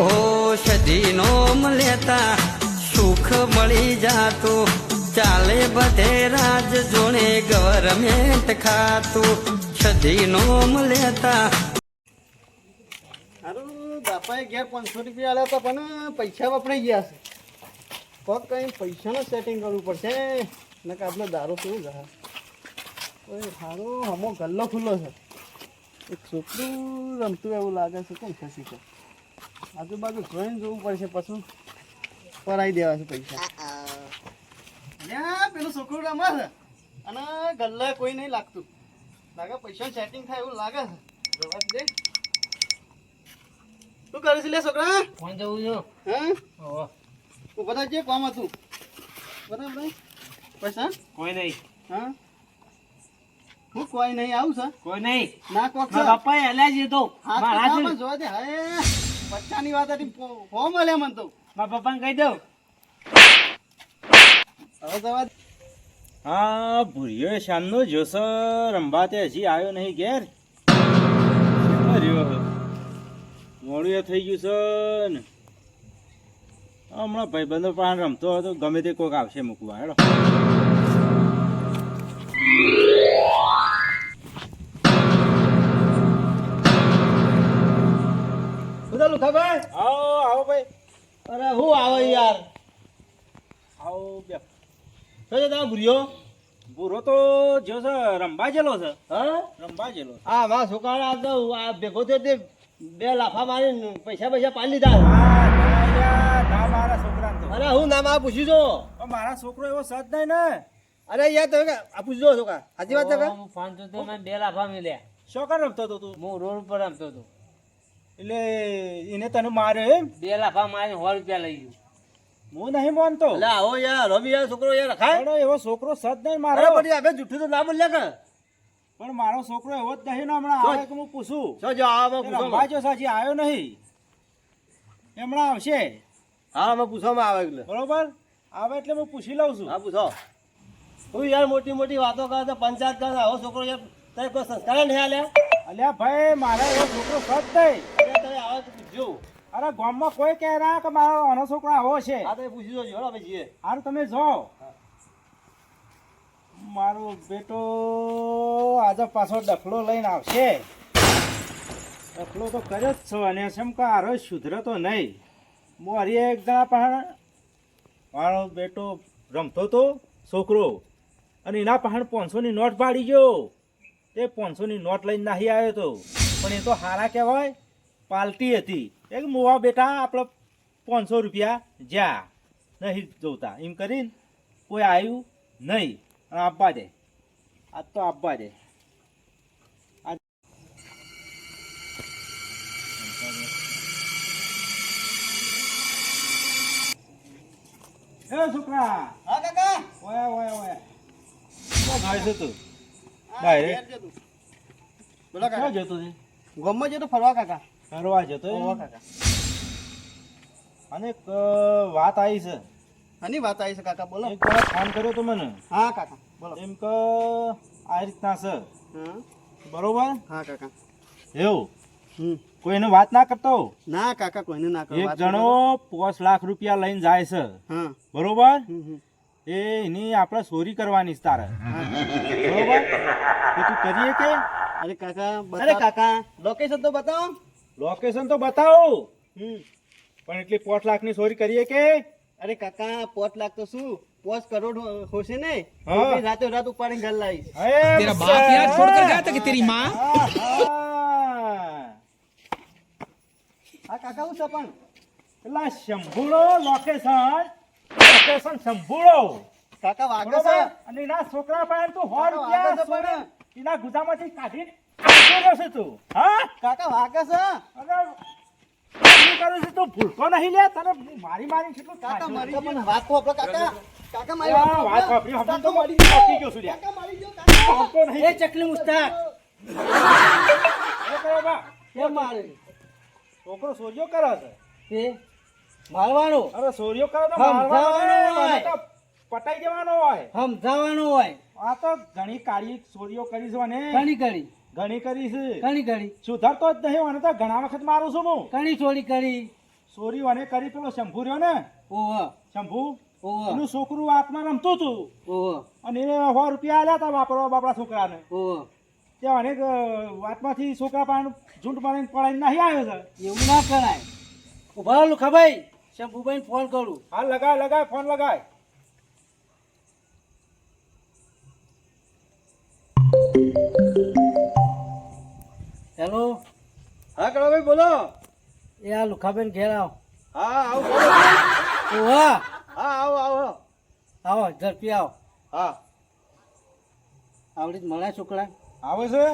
ઓ સદીનો લેતા સુખ મળી જાતું. ચાલે બધે રાજ જોડે ગવર્મેન્ટ ખાતું. સદીનો લેતા. હારું, બાપાએ ઘેર પાંચસો રૂપિયા આલ્યા હતા, પણ પૈસા વપરાઈ ગયા છે. કોક કઈ પૈસાનું સેટિંગ કરવું પડશે. ને કે આપણે દારૂ કેવું જશે ઓય, હારું, હમો ગલ્લો ખુલ્લો છે. એક છોકરું રમતું એવું લાગે છે કેમ ખસી આજુબાજુ જોઈને જોવું પડશે પછી. પરાઈ દેવા છે પૈસા. પેલું છોકરું રમા છે. અને ગલ્લા કોઈ નહીં લાગતું. લાગે પૈસા સેટિંગ થાય એવું લાગે છે. જવા દે શું કરે છે લે છોકરા? કોણ જવું છું. હા? બધા જે કામ હતું. બરાબર પૈસા? કોઈ નહીં. હા? હું કોઈ નહીં આવું છે? કોઈ નહીં. ના કોક મારા પપ્પાએ હલ્યા જ તો મારા જોવા દે. હાય. બચ્ચાની વાત હતી ફોર્મ મળે મને તો. મારા પપ્પાને કહી દઉં. હવે જવા દે. હા ભૂરિયો શામનો જોશો. રંબા તે હજી આવ્યો નહીં ઘેર. મોડું એ થઈ ગયું છે ને. હમણાં ભાઈબંધો પણ રમતો હતો ગમે તે કોઈક આવશે મૂકવા હેડો. બધા લુખાભાઈ આવો આવો ભાઈ. અરે હું આવે યાર. આવો બે. શું છે તમે ભૂર્યો? ભૂરો તો જો છે રંબા જેલો છે. હા? રંબા જેલો છે. આ છોકરા તો આ ભેગો થયો તે બે લાફા મારી પૈસા પૈસા પાડી લીધા. હા, અરે હું નામ આ પૂછ્યું છો. મારા છોકરો એવો સત નહીં ને. અરે યાર તમે આ પૂછજો છોકરા સાચી વાત છે કે? તો બે લાફા મળ્યા શોકર રમતો હતો તું? હું રોડ ઉપર રમતો હતો. એટલે એને તને મારે બે લાફા મારે સો રૂપિયા લઈ ગયું. હું નહીં માનતો. આવો યાર રવિ યાર છોકરો યાર રખાય એવો છોકરો સજ નહીં મારે. પછી આપણે જુઠ્ઠું તો ના બોલ્યા કે પણ મારો છોકરો એવો જ નહીં ને હમણાં આવે કે હું પૂછું? શું જો આવો પૂછો. વાંચો જો સાચી આવ્યો નહીં. હમણાં આવશે. હા અમે પૂછવામાં આવે એટલે. બરોબર? આવે એટલે હું પૂછી લઉં છું. હા પૂછો. તું યાર મોટી મોટી વાતો કરે તો પંચાયત કરે આવો છોકરો યાર તને કોઈ સંસ્કાર નહીં આલ્યા? અલ્યા ભાઈ મારા એવો છોકરો સત નહીં. આવો તો પૂછજો અરે ગામમાં કોઈ કહે ના કે મારો આનો છોકરો આવો છે. હા તો પૂછી જોજો. આપણે જઈએ હારું તમે જો. મારો બેટો આજે પાછો ડફલો લઈને આવશે. ડફલો તો કર્યો જ છો અને જેમ કે આરો સુધરે તો નહીં. મોરી એક જણા પણ મારો બેટો રમતો તો છોકરો અને એના પાસે પાંચસોની નોટ પાડી ગયો. તે પાંચસોની નોટ લઈને નાહી આવ્યો તો. પણ એ તો હારા કહેવાય. પાલટી હતી. એક મોવા બેટા આપણે પાંચસો રૂપિયા જા નહીં જોતા. એમ કરીને કોઈ આવ્યું નહીં. અને આપવા દે. આ તો આપવા દે. એ છોકરા. હા કાકા. ઓય ઓય ઓય. શું ખાય છે તું? ડાયરેક્ટ બોલો ક્યાં કાકા જતો છે? ગમમાં જતો ફરવા કાકા. ફરવા જતો અને એક વાત આવી છે. આની વાત આવી છે કાકા બોલો. એક વાર ફોન કર્યો તો મને. હા કાકા બોલો. એમ કે આ રીતના છે. બરોબર? હા કાકા. એવું? કોઈને વાત ના કરતો? ના કાકા કોઈને ના કરતો. એક જણો પાંચ લાખ રૂપિયા લઈને જાય છે. હા. બરોબર? એ એની આપણે ચોરી કરવાની છે તારે. બરોબર? તું કરીએ કે? અરે કાકા અરે કાકા લોકેશન તો બતાવો. લોકેશન તો બતાવો. પણ એટલી પોઠ લાખની ચોરી કરીએ કે? અરે કાકા પોઠ લાખ તો શું? પોચ કરોડ હોશે ને? રાતો રાત ઉપાડીને ઘર લાવીશ. તેરા આ કાકા હું પણ એટલા શંભુળો લોકેશન લોકેશન શંભુળો કાકા વાગે છે અને એના છોકરા પાસે તું 100 રૂપિયા એના ગુજામાંથી કાઢી તું હા કાકા વાગે છે. અરે શું કરું તું ભૂલકો નહીં લે તને મારી મારી કેટલું કાકા મારી પણ વાત તો આપણો કાકા કાકા મારી વાત વાત વાપરી, હમણાં તો મારી મરી ગયો ગયો છું કાકા મારી ગયો કાકા. નહીં. એ ચકલી મુસ્તાક. એ કરે બા. કેમ મારે. છોકરો સોરિયો કરે છે? એ મારવાનો. અરે સોર્યો કરે તો મારવાનો પટાઈ જવાનો હોય. સમજાવવાનું હોય. આ તો ઘણી કાળી ચોરીઓ કરી છે ને ઘણી કરી ઘણી કરી છે. ઘણી કરી સુધારતો જ નહીં અને તો ઘણા વખત મારું છું હું? ઘણી ચોરી કરી. ચોરી અને કરી પેલો શંભુ રહ્યો ને? ઓહો. શંભુ એનું છોકરું હાથમાં રમતું હતું ઓહો. અને એને સો રૂપિયા આલ્યા હતા વાપરવા બાપડા છોકરાને. ઓહો. ત્યાં અનેક વાતમાંથી છોકરા પણ ઝૂંટ મારીને પડાઈને નહીં આવ્યો છે. એવું ના કરાય. ઊભા લુખાભાઈ શંભુભાઈને ફોન કરું. હા લગાય લગાય ફોન લગાય. હેલો. હા કળાભાઈ બોલો. એ આ લુખાબેન ઘેર આવો. હા આવો ઓહો હા? આવો આવો. આવો ઝડપી આવો. હા. આવડી જ મળાય છોકરા આવે છે?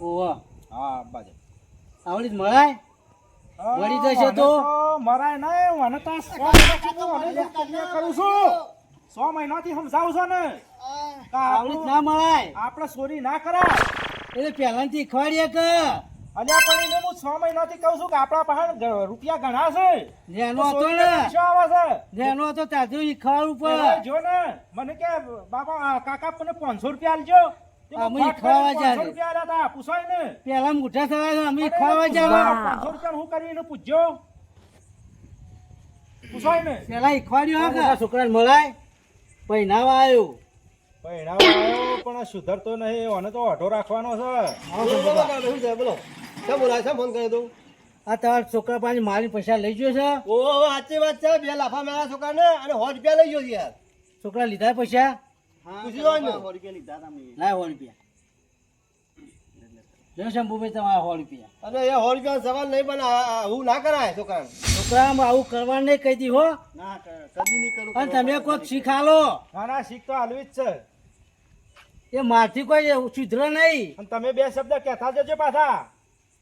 ઓહો હા. બાજુ. આવડી જ મળાય? વળી જશે તો? મરાય નહીં મને તો કરું છું. સો મહિનાથી સમજાવું છું ને. આવડી જ ના મળાય આપણે ચોરી ના કરાય. એટલે પહેલાથી ખવાડીએ કે? અલ્યા પણ એને હું છ મહિનાથી કહું છું કે આપણા પાસે રૂપિયા ઘણા છે. જેનો તો હતો ને. આવે છે. જેનો હતો ત્યાંથી શીખવાડવું ઉપર. જો ને મને કે બાપા કાકા મને પાંચસો રૂપિયા આલજો અમે હું કરીને 500 જાય. રૂપિયા આલ્યા હતા પૂછાય ને. પેલા મોટા થયા અમે ખવા જવા પાંચસો રૂપિયા હું કરીને પૂછજો. પૂછાય ને. પેલા શીખવાડ્યું હા છોકરાને મળાય. પહેનાવા આવ્યો આવ્યો પણ સુધરતો નહીં ઓને તો અઢો રાખવાનો છે. બોલો બોલો કળાભાઈ, શું છે? બોલાય શા ફોન કર્યો તું. આ તમારા છોકરા પાસે મારી પૈસા લઈ ગયો છે? ઓ સાચી વાત છે. બે લાફા મેળા છોકરાને અને સો રૂપિયા લઈ ગયો છે યાર. છોકરા લીધા પૈસા? પૂછી લો ને લાય સો રૂપિયા. જો શંભુભાઈ તમારા સો રૂપિયા. અરે એ સો રૂપિયા સવાલ નહીં પણ આવું ના કરાય છોકરા આવું કરવા નહીં કહી દી હો. ના કદી નહીં કરું. અને તમે કોઈક શીખાલો ના ના શીખ તો હાલવી જ છે. એ મારથી કોઈ સુધર નહીં. અને તમે બે શબ્દ કહેતા જજો પાછા.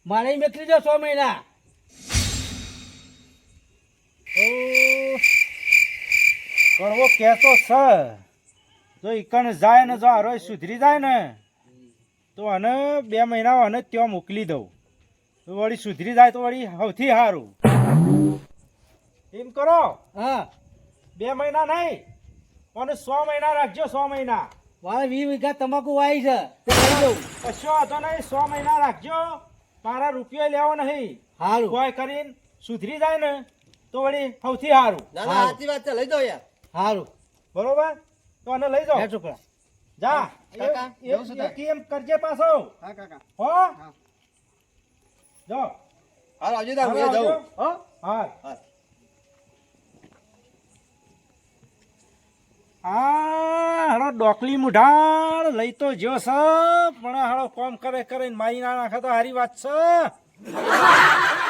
મારે મેકલી દો સો મહિના. કડવો કહેતો છે. જો ઈકણ જાય ને જો આરો સુધરી જાય ને તો અને બે મહિના અને ત્યાં મોકલી દઉં. તો વળી સુધરી જાય તો વળી સૌથી સારું. એમ કરો. હા. બે મહિના નહીં અને સો મહિના રાખજો સો મહિના. મારે વીસ વીઘા તમાકુ વાય છે પછી કશો વાંધો નહીં સો મહિના રાખજો. મારા રૂપિયો લેવો નહીં. હારું. કોઈ કરીને સુધરી જાય ને તો વળી સૌથી સારું ના ના સાચી વાત છે લઈ દો યાર. હારું. બરોબર? તો આને લઈ જાઓ. હે છોકરા જા એમ કરજે પાછો. હા કાકા. હો? જો. હાલ આવજો દા હું જાઉં. હો? હા હા આ હાલો, ડોકલી મુઢાળ લઈ તો જ્યો છે પણ હાલો, કોમ કરે કરીને મારી ના નાખે તો હારી વાત છે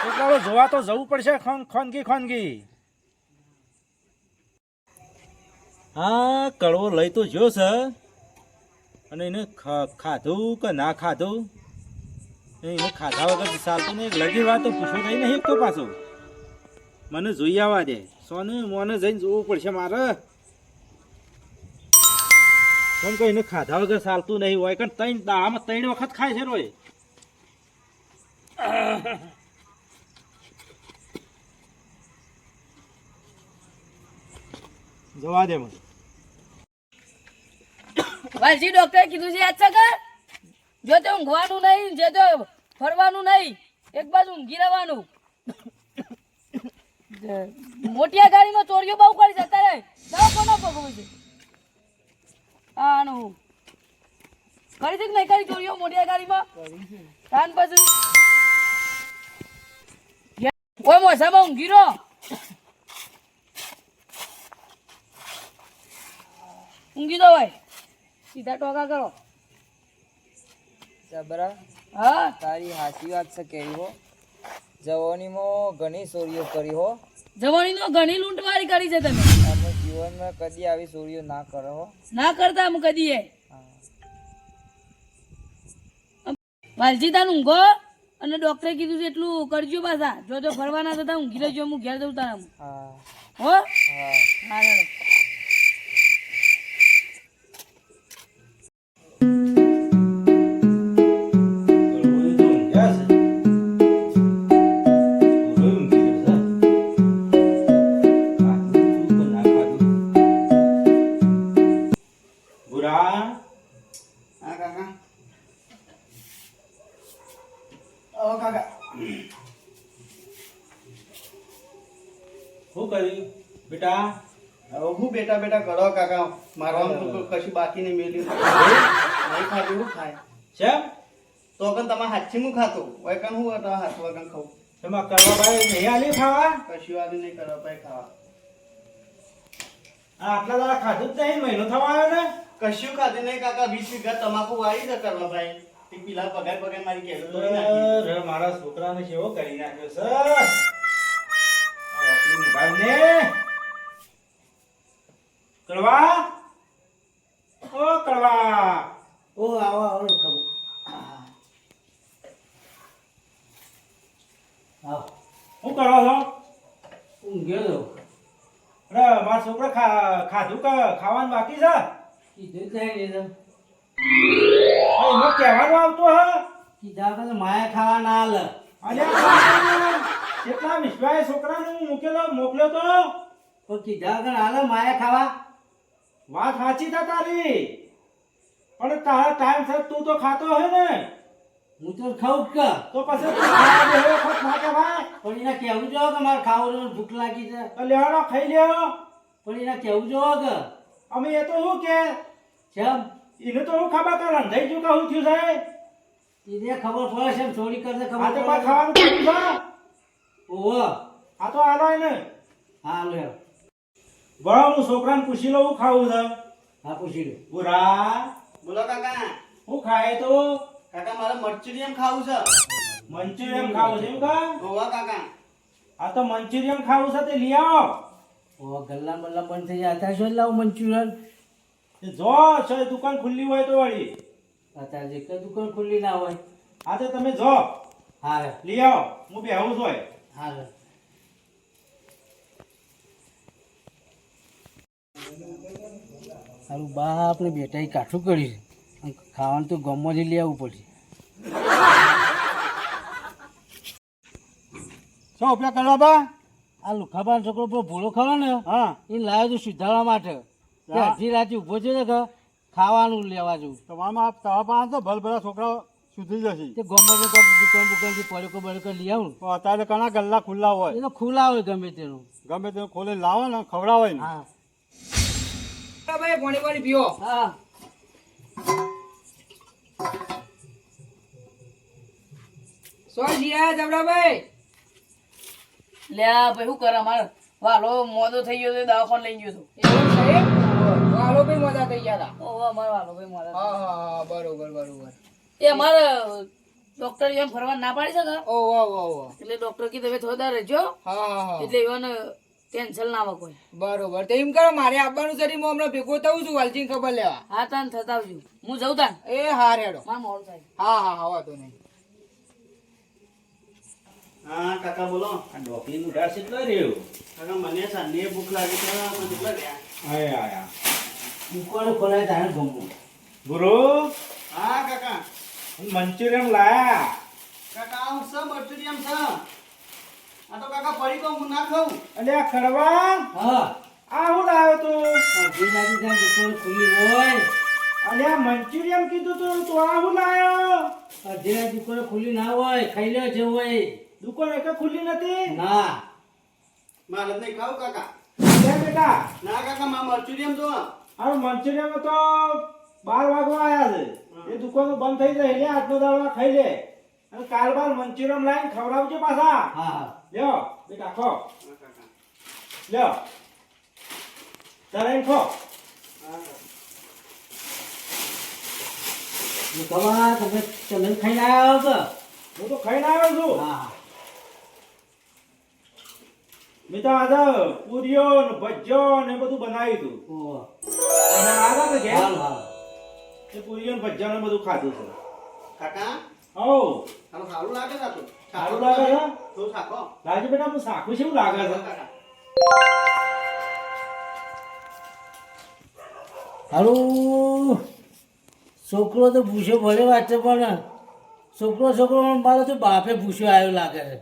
છોકરાઓ જોવા તો જવું પડશે ખોન, ખોનગી ખોનગી. હા, કડવો લઈ તો જ્યો છે અને એને ખાધું કે ના ખાધું? એને ખાધા વગર ચાલતું નહીં. લગી વાત તો પૂછો નહીં એક તો પાછું. મને જોઈ આવવા દે. સોને, મોને જઈને જોવું પડશે મારે. કેમ કે એને ખાધા વગર ચાલતું નહીં હોય, કારણ ત્રણ દાળામાં ત્રણ વખત ખાય છે રોય. જવા દે મને. વાલજી ડોક્ટરે કીધું છે, યાદ કે? જો તે ઊંઘવાનું નહીં, જે તો ફરવાનું નહીં, એક બાજુ ઊંઘી રહેવાનું. મોટિયા ગાડીમાં ચોરીઓ બહુ કરી છે, અત્યારે. દવા કોનો ભોગવું છે? આનું. કરી છે કે નહીં કરી? ચોરીઓ મોટિયા ગાડીમાં કાન પછી. ઓય મોસામાં ઊંઘી દો ભાઈ સીધા ટોકા કરો. જબરા હા. તારી હાચી વાત છે કેવી હો. જવાનીમાં ઘણી ચોરીઓ કરી હો. જવાનીમાં ઘણી લૂંટવાળી કરી છે તમે. જીવનમાં કદી આવી ચોરીઓ ના કરો ના કરતા હું કદી વાલજી તાન ઊંઘો અને ડોક્ટરે કીધું છે એટલું કરજો પાછા. જો જો ફરવાના થતા ઊંઘી લેજો હું ઘેર જઉં તારા હા. હો? આવો કાકા શું કર્યું બેટા? હું બેટા બેટા કરો કાકા. મારવાનું કશું બાકી નહીં મેલ્યું. નહીં ખાધું હું ખાય. કેમ તો કન તમારે હાથથી હું ખાતો. કન હું હાથ વગર ખાઉં? એમાં કરવા ભાઈ નહીં આલી ખાવા? કશું આવી નહીં કરવા ભાઈ ખાવા. આટલા દાડા ખાધું જ નહીં મહિનો થવા આવ્યો ને? કશું ખાધું નહીં કાકા. વીસ વીઘા તમાકુ વાળી જ કરવા ભાઈ. તે પેલા પગાર પગાર મારી કેસ તોડી નાખી. મારા છોકરાને કેવો કરી નાખ્યો સર? ભાઈને. કડવા? ઓ કડવા! ઓ આવો આવો આવો. શું કરો છો? ઊંઘ્યો તો અરે મારા છોકરા ખાધું ખાવાનું બાકી છે? કીધું જ નહીં એમાં કહેવાનું આવતું હે કીધા કે માયા ખાવા ના લ અલ્યા કેટલા વિશ્વાસ છોકરાને હું મૂકેલો મોકલ્યો તો? પણ કીધા કે હાલ માયા ખાવા. વાત સાચી તા તારી. પણ તારા ટાઈમ સર તું તો ખાતો હે ને. હું તો ખાઉં જ કે. તો પછી તું પણ એને કહેવું જો કે મારે ખાવાનું ભૂખ લાગી છે. તો લેવાનો ખાઈ લેવો પણ એને કહેવું જો કે. અમે એ તો શું કે? કેમ એને તો હું ખાબા કા રંધાઈ ગયું કે શું થયું છે એને ખબર પડે છે ચોરી કરશે આ ખબર તો પડે ખાવાનું કર્યું છે ઓહો. આ તો આલો ને હા લે બરાબર હું છોકરાને પૂછી લઉં ખાવું છે? હા પૂછી લો બુરા બોલો કાકા. હું ખાય તો? કાકા મારે મરચુરિયન ખાવું છે. મંચુરિયમ ખાવું છે એમ કા? ઓવા કાકા. આ તો મંચુરિયમ ખાવું છે તે લઈ આવો. ઓ ગલ્લા મલ્લા બંધ થઈ જાય. ત્યાં શું લાવું મંચુરિયન? જો છે દુકાન ખુલ્લી હોય તો વળી. અત્યારે કઈ દુકાન ખુલ્લી ના હોય. હા તો તમે જો. હા લઈ આવો. હું બેહું છું હોય હા સારું બા આપણે બેટા કાઠું કર્યું છે. ખાવાનું તો ગમમાંથી લઈ આવવું પડશે. શું ઉપયોગ કરવા બા? આ લુખાબાનો છોકરો પેલો ભૂલો ખરો ને હા. એ લાવ્યો તો સુધારવા માટે. તે અડધી રાતે ઊભો છે ને કે ખાવાનું લેવા જવું? તમારામાં તમારા પાસે તો ભલ છોકરાઓ સુધરી જશે. તે ગમમાં તો દુકાન દુકાનથી પડકો બળકો લઈ આવું. તો અત્યારે ઘણા ગલ્લા ખુલ્લા હોય? એનો ખુલ્લા હોય ગમે તેનું. ગમે તે ખોલે લાવો ને ખવડાવો ને. હા. ભાઈ પાણી પાણી પીઓ. હા. સો જીયા જબરાભાઈ? લે ભાઈ શું કરે? મારે વાલો મોદો થઈ ગયો તો દવાખાને લઈ ગયો તો વાલો ભાઈ મોડા થઈ ગયા હતા ઓહો અમારો વાલો ભાઈ હા હા બરોબર બરોબર. એ અમારે ડોક્ટર એમ ફરવા ના પાડી શકે? ઓ વાહ વાહ વાહ એટલે ડોક્ટર હવે થોડા રહેજો હા હા હા. એટલે એવાને ટેન્શન ના આવે કોઈ. બરોબર. તો એમ કરો મારે આવવાનું છે હું હમણાં ભેગો થવું છું વાલજી ખબર લેવા. હા તાન થતા આવજો. હું જઉં તાન. એ હા રેડો. માર મોડું થાય. હા હા હા વાતો નહીં. હા કાકા બોલો. આ રહ્યો? કાકા મને સાંજે ભૂખ લાગી છે કેટલા ગયા આય આયા. દુકાન ખોલાય તારે ગમવું. ગુરુ? હા કાકા. મંચુરિયન લાયા. કાકા હું સબ મરચુરિયન છે આ તો કાકા પડી તો હું ના ખાઉં. અલ્યા ખડવા હા. આ હું લાવ્યો તું? રાતે ત્યાં દુકાન ખુલ્લી હોય. અલ્યા મંચુરિયન કીધું તું તું આ હું લાયો? અડધી રાત દુકાન ખુલ્લી ના હોય ખાઈ લે છે હોય. દુકાન એક ખુલ્લી નથી? ના. મારે નહીં ખાવું કાકા. બેટા. ના કાકા માં મરચુરિયન જો આ મંચુરિયન તો બાર વાગવા આવ્યા છે. એ દુકાનો બંધ થઈ જાય લે આજનો દાડો ખાઈ લે. અને કાલ બાર મંચુરિયન લાવીને ખવડાવજો પાછા. હા હા. લ્યો બે કાખો લ્યો. તારે ખો. તમે તમે આવ્યો છો હું તો ખાઈને આવ્યો છું. હા મેં તો આજે પૂરીઓ ને ભજીયો ને એ બધું બનાવ્યું હતું. ઓહો. આવ્યા કે એ પૂરીઓ ને ભજીયા બધું ખાધું છે. કાકા? હો. સારું લાગે છે તો? સારું લાગે છે? તો સાકો લાગે બેટા હું સાખું છે એવું લાગે છે? કાકા. હારું છોકરો તો ભૂસ્યો ભલે વાંચે પણ છોકરો છોકરો મારો તો બાપે ભૂસ્યો આવ્યો લાગે છે.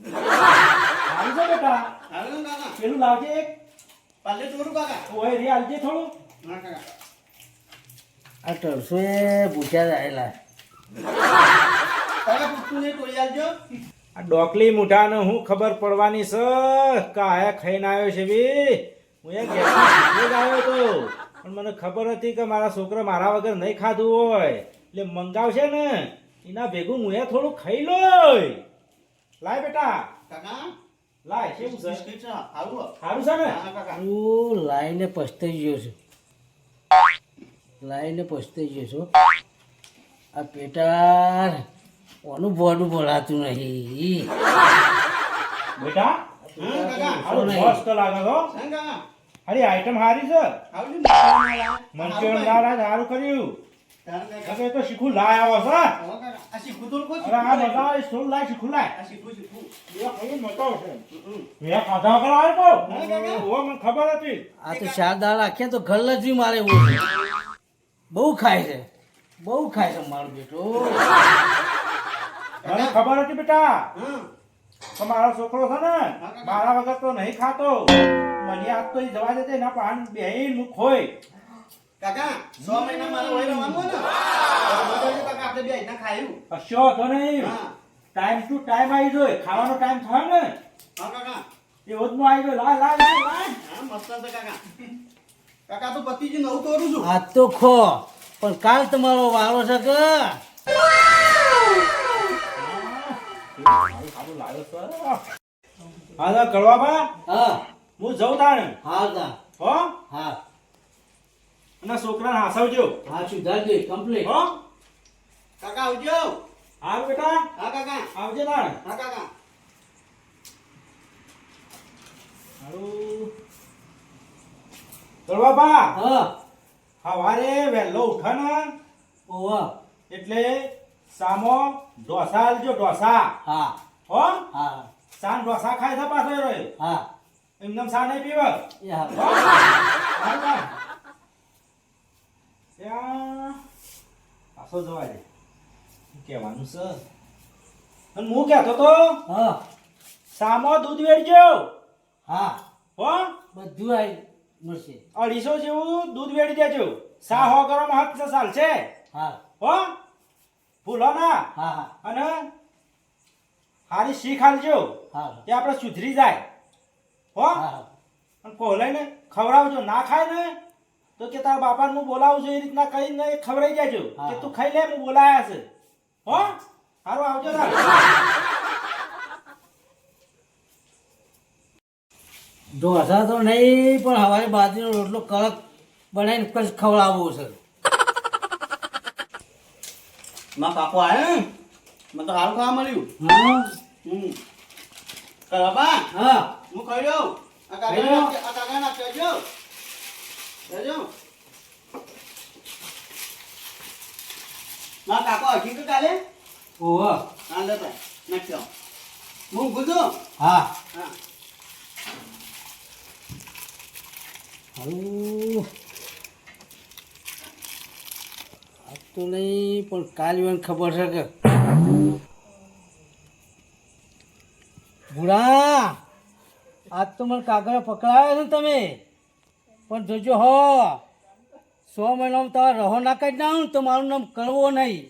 સારું છે બેટા? સારું પેલું લાવજે એક? પાલે ચોરું કાકા. ઓય રે આલજે થોડું. ના કાકા આ ટરસો એ ભૂસ્યા રહેલા આ ડોકલી મુઠાને હું ખબર પડવાની છે? કાયા ખાઈને આવ્યો છે બી હું એ આવ્યો તો. પણ મને ખબર હતી કે મારા છોકરા મારા વગર નહીં ખાધું હોય. એટલે મંગાવશે ને એના ભેગું હું એ થોડું ખાઈ લોય. લાય બેટા. કાકા? લાય કેવું છે? સારું છે ને? હું લાઈને પસ્તાઈ ગયો છું. લાઈને પસ્તાઈ ગયો છું આ પેટાર ઓનું બોડું ભરાતું નહીં. બેટા અરે આઈટમ હારી છે? મંચુરિયન દાળ સારું કર્યું. તો શીખું લાય આવો છો આ શીખું તો લોકો અરે આ બધા સ્ટોલ લાય શીખું લાય. આ શીખું શીખું. એ ખાલી મતો છે. મેં ખાધા વગર તો ઓ મને ખબર હતી. આ તો ચાર દાળ તો ઘર લજવી મારે એવું બહુ ખાય છે. બહુ ખાય છે મારો બેટો. મને ખબર હતી બેટા. હા મારો છોકરો છે ને મારા વગર તો નહીં ખાતો. મને આજ તો એ જવા દેતે ના પાન બેહીન હું ખોય કાકા સો મહિના મારે વહી રહેવાનું ને? કાકા આપણે બે અહીંના ખાયું. કશો હતો નહીં. ટાઈમ ટુ ટાઈમ આવી જોઈએ ખાવાનો ટાઈમ થાય ને. હા કાકા. એ આવી જોઈએ લાય લાય લાય, લાય મસ્ત છે કાકા. કાકા તો પતિજી નવું તોડું છું. આ તો ખો. પણ કાલ તમારો વારો છે કે? હા કરવા બા હા. હું જઉં તાણે. હા તા. હો? હા. અને છોકરાને હાસવજો. હા સુધારજે કમ્પ્લીટ હો? કાકા આવજો. હારું બેટા. હા કાકા. આવજો તાણે. હા કાકા. હારું કરવા બા હા. સવારે વહેલો ઉઠે ને ઓવા એટલે સામો ઢોસા આલજો ઢોસા. હા. હો? હા. સાન ઢોસા ખાય છે પાછો એ હા. એમને સા નહીં પીવા? ત્યાં પાછો જવા દે. કહેવાનું છે? અને હું કહેતો તો હા. સામો દૂધ વેડજો. હા. હો? બધું આવી મળશે. અઢીસો જેવું દૂધ વેડી દેજો. સા હો ગરમ સાલ છે? હા. હો? ભૂલો ના? હા હા. અને હારી શીખ ખાલજો હા. કે આપણે સુધરી જાય. હો? અને કોહલાઈને ખવડાવજો. ના ખાય ને તો કે તારા બાપાને હું બોલાવું છું એ રીતના કહીને ખવડાઈ જાજો. કે તું ખાઈ લે હું બોલાયા છે. હો? સારું આવજો તાર. ઢોસા તો નહીં પણ હવાઈ બાજરીનો રોટલો કડક બનાવીને પછી ખવડાવવો છે. માં કાકો આવ્યો ને? મને તો સારું ખાવા મળ્યું. હા હમ. કરાબા હા. હું કહી દઉં આ કાકા આ કાકા ના કહેજો કહેજો માં કાકો હજી તો કાલે ઓહો. કાલે ભાઈ. નાખ્યો હું ગુજો હા. હા. આજ તો નહીં, પણ કાલ મને ખબર છે કે ભૂરા, આજ તો મને કાગળ પકડાવ્યા છે તમે. પણ જોજો હો, સો મહિનામાં તમારે રહો નાખી જ ના તો મારું નામ કરવો નહીં.